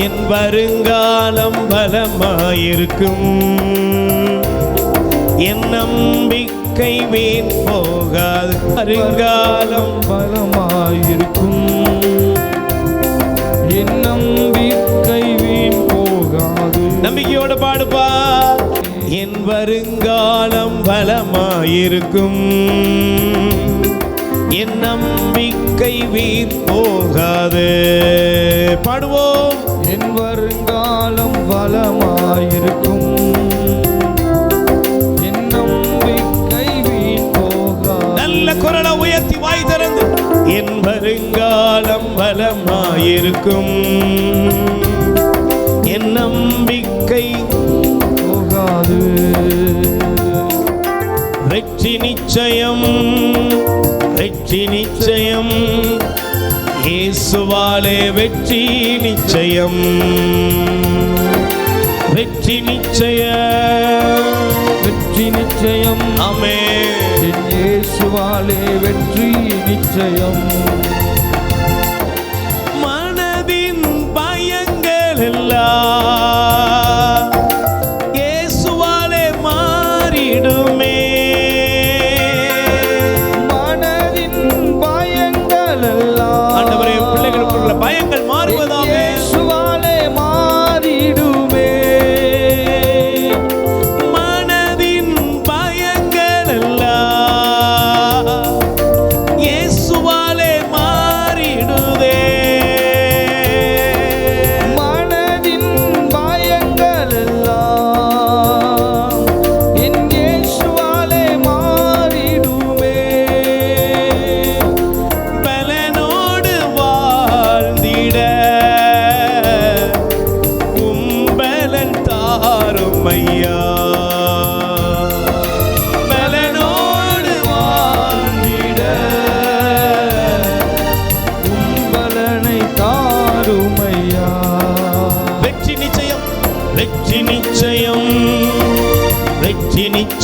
என் வருங்காலம் பலமாயிருக்கும். என் நம்பிக்கை வீண் போகாது வருங்காலம் பலமாயிருக்கும். என் நம்பிக்கை வீண் போகாது. நம்பிக்கையோட பாடுப்பா. என் வருங்காலம் பலமாயிருக்கும். என் நம்பி நம்பிக்கை வீண் போகாது. பாடுவோம். என் வருங்காலம் நல்ல குரலை உயர்த்தி வாய் திறந்து. என் வருங்காலம் பலமாயிருக்கும் என் நம்பிக்கை போகாது. வெற்றி நிச்சயம் வெற்றி நிச்சயம். இயேசுவாலே வெற்றி நிச்சயம். வெற்றி நிச்சயம் வெற்றி நிச்சயம். என் இயேசுவாலே வெற்றி நிச்சயம்.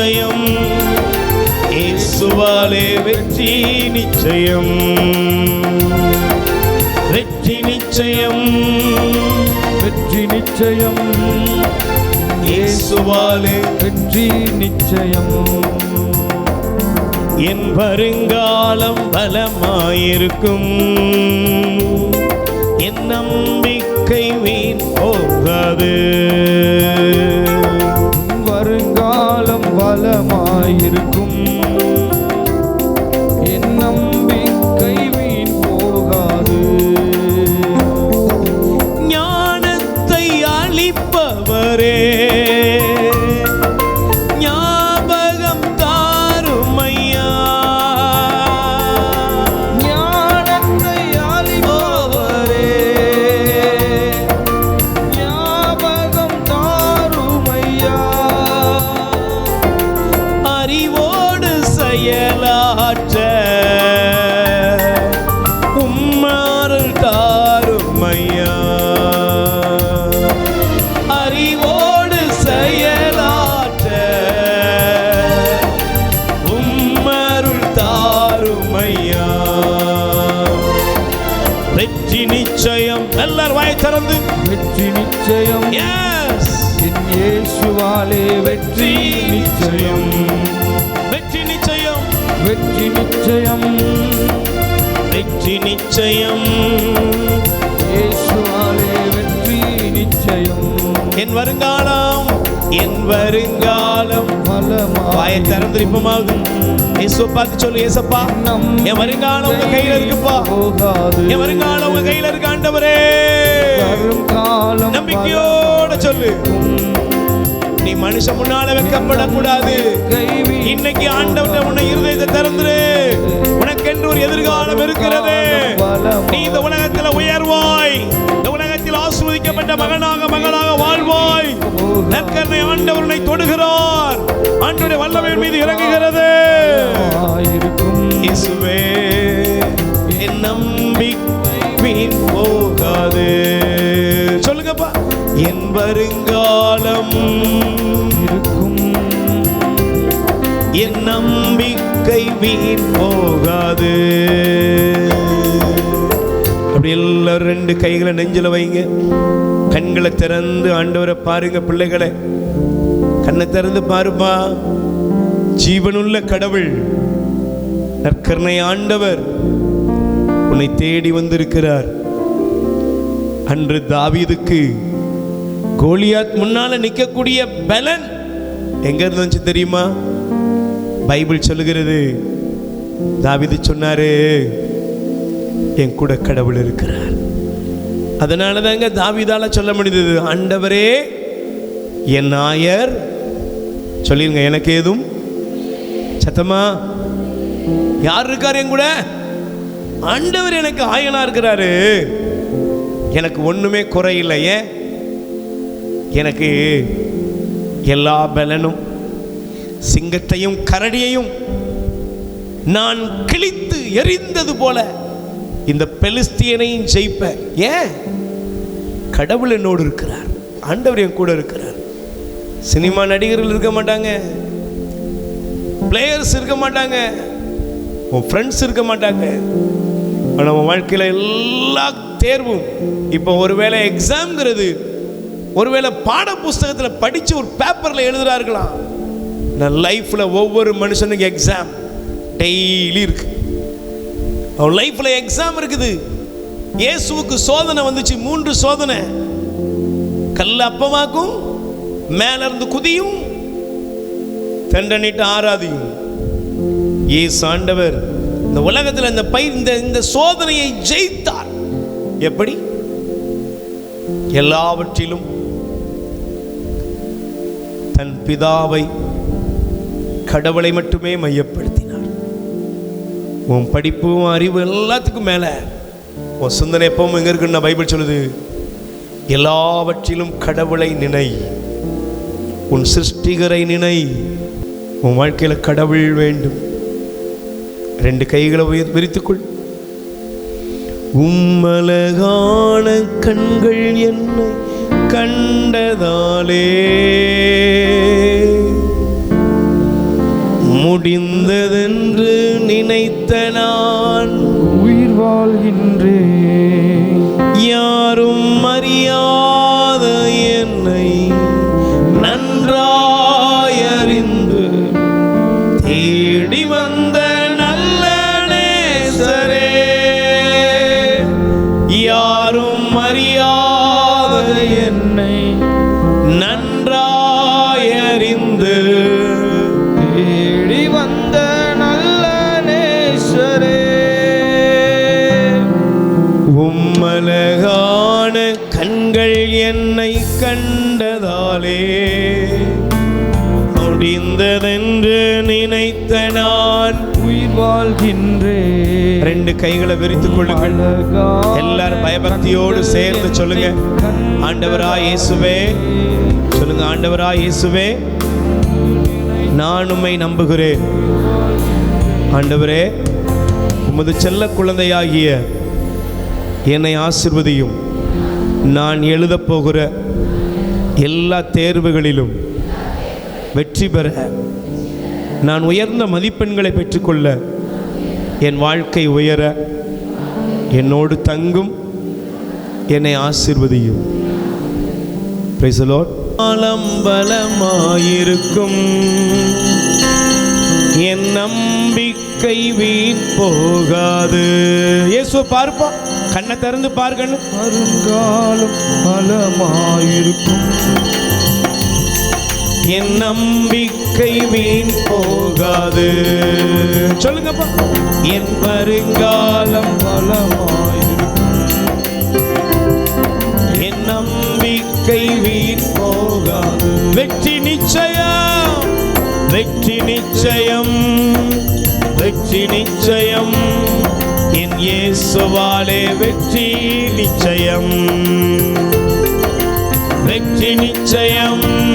நிச்சயம். இயேசுவாலே வெற்றி நிச்சயம். வெற்றி நிச்சயம். வெற்றி நிச்சயம். இயேசுவாலே வெற்றி நிச்சயம். என் வருங்காலம் பலமாயிருக்கும். என் நம்பிக்கை வீண் போகாது. வருங்காலம் தாருமையா வெற்றி நிச்சயம். எல்லார் வாய் திறந்து. வெற்றி நிச்சயம். என் இயேசுவாலே வெற்றி நிச்சயம். வெற்றி நிச்சயம். வெற்றி நிச்சயம். வெற்றி நிச்சயம். இயேசுவாலே வெற்றி நிச்சயம். என் வருங்காலம் என் வருங்காலம் வாயை பலமாய் திறந்திருப்பமாக இயேசு பார்த்து சொல்லு ஏசப்பா என் வருங்காலம் உங்க கையில இருக்குப்பா. என் வருங்காலம் உங்க கையில இருக்கு ஆண்டவரே. நம்பிக்கையோட சொல்லு. நீ மனுஷன் முன்னால வைக்கப்படக்கூடாது. இன்னைக்கு ஆண்டவன் உன்னை இருதயத்தை திறந்துரு. உனக்கென்று ஒரு எதிர்காலம் இருக்கிறது. நீ இந்த உலகத்தில் உயர்வாய். ஆசீர்வதிக்கப்பட்ட மகனாக மகளாக வாழ்வாய். நற்கருணை ஆண்டவர் உன்னை தொடுகிறார். ஆண்டவருடைய வல்லமை மீது இறங்குகிறது. இயேசுவே என் நம்பிக்கை வீண் போகாது. சொல்லுங்கப்பா. என் வருங்காலம் இருக்கும். என் நம்பிக்கை வீண் போகாது. ரெண்டு கைகளை நெஞ்சில் வைங்க. கண்களை திறந்து ஆண்டவரை பாருங்க பிள்ளைகளை. கண்ணை திறந்து பாருப்பா. ஜீவனுள்ள கடவுள் நற்கருணை ஆண்டவர் உன்னை தேடி வந்திருக்கிறார். அன்று தாவீதுக்கு கோலியாத் முன்னால நிற்கக்கூடிய பலன் எங்க இருந்துச்சு தெரியுமா? பைபிள் சொல்லுகிறது. தாவிது சொன்னாரு என் கூட கடவுள் இருக்கிறார். அதனால தாங்க தாவிதால சொல்ல முடிந்தது. ஆண்டவரே என் நாயர் சொல்லிருங்க எனக்கு ஏதும்? சத்தமா? யார் இருக்கார் என் கூட? ஆண்டவர் எனக்கு ஆயனா இருக்கிறாரு. எனக்கு ஒண்ணுமே குறையில்லையே எனக்கு எல்லா பலனும் சிங்கத்தையும் கரடியையும் நான் கிழித்து எரிந்தது போல இந்த பெலிஸ் பெலிஸ்தியனையும் ஜெயிப்ப ஏன்? கடவுள் என்னோடு இருக்கிறார். ஆண்டவர் என் கூட இருக்கிறார். சினிமா நடிகர்கள் இருக்க மாட்டாங்க. பிளேயர்ஸ் இருக்க மாட்டாங்க. உன் ஃப்ரெண்ட்ஸ் இருக்க மாட்டாங்க. ஆனால் உன் வாழ்க்கையில் எல்லா தேர்வும் இப்போ ஒருவேளை எக்ஸாம்ங்கிறது ஒருவேளை பாட புஸ்தகத்தில் படித்து ஒரு பேப்பரில் எழுதுகிறார்களாம் நான் லைஃப்பில் ஒவ்வொரு மனுஷனுக்கு எக்ஸாம் டெய்லி இருக்கு. அவன் லைஃப்பில் எக்ஸாம் இருக்குது. இயேசுவுக்கு சோதனை வந்துச்சு மூன்று சோதனை. கல் அப்பமாக்கும் மேல இருந்து குதியும் தண்டனிட்டு ஆராதியும். இயேசு ஆண்டவர் இந்த உலகத்தில் இந்த பை இந்த இந்த சோதனையை ஜெயித்தார். எப்படி? எல்லாவற்றிலும். தன் பிதாவை கடவுளை மட்டுமே மையப்படுத்தினார். உன் படிப்பு உன் அறிவு எல்லாத்துக்கும் மேல. உன் சிந்தனை எப்பவும் எங்க இருக்குன்னு பைபிள் சொல்லுது? எல்லாவற்றிலும் கடவுளை நினை. உன் சிருஷ்டிகரை நினை. உன் வாழ்க்கையில கடவுள் வேண்டும். ரெண்டு கைகளை உயர் விரித்துக்கொள். உம்மலகான கண்கள் என்னை கண்டதாலே. முடிந்ததென்று நினைத்த நான். என்று யாரும் அறியாத என்னை நன்றாயறிந்து தேடி வந்த நல்ல நேசரே. யாரும் அறியாத என்னை நன்றாயறிந்து முடிந்ததென்று நினைத்த நான் உயிர் வாழ்கின்றேன். ரெண்டு கைகளை விரித்துக் கொள்ளுங்கள் எல்லாரும் பயபக்தியோடு சேர்ந்து சொல்லுங்க. ஆண்டவரா இயேசுவே. சொல்லுங்க ஆண்டவரா இயேசுவே. நான் உம்மை நம்புகிறேன். ஆண்டவரே உமது செல்ல குழந்தையாகிய என்னை ஆசிர்வதியும். நான் எழுதப் போகிற எல்லா தேர்வுகளிலும் வெற்றி பெற. நான் உயர்ந்த மதிப்பெண்களை பெற்றுக்கொள்ள என் வாழ்க்கை உயர. என்னோடு தங்கும் என்னை ஆசிர்வதியும். Lord. ஆலம்பலமாயிருக்கும் என் நம்பிக்கை வீண் போகாது. இயேசுவை பார்ப்பா. கண்ணை திறந்து பார்க்கணும் வருங்காலம் பலமாயிருக்கும் என் நம்பிக்கை வீண் போகாது. சொல்லுங்கப்பா. என் வருங்காலம் பலமாயிருக்கும். என் நம்பிக்கை வீண் போகாது. வெற்றி நிச்சயம். வெற்றி நிச்சயம். வெற்றி நிச்சயம். என் இயேசுவாலே வெற்றி நிச்சயம். வெற்றி நிச்சயம்.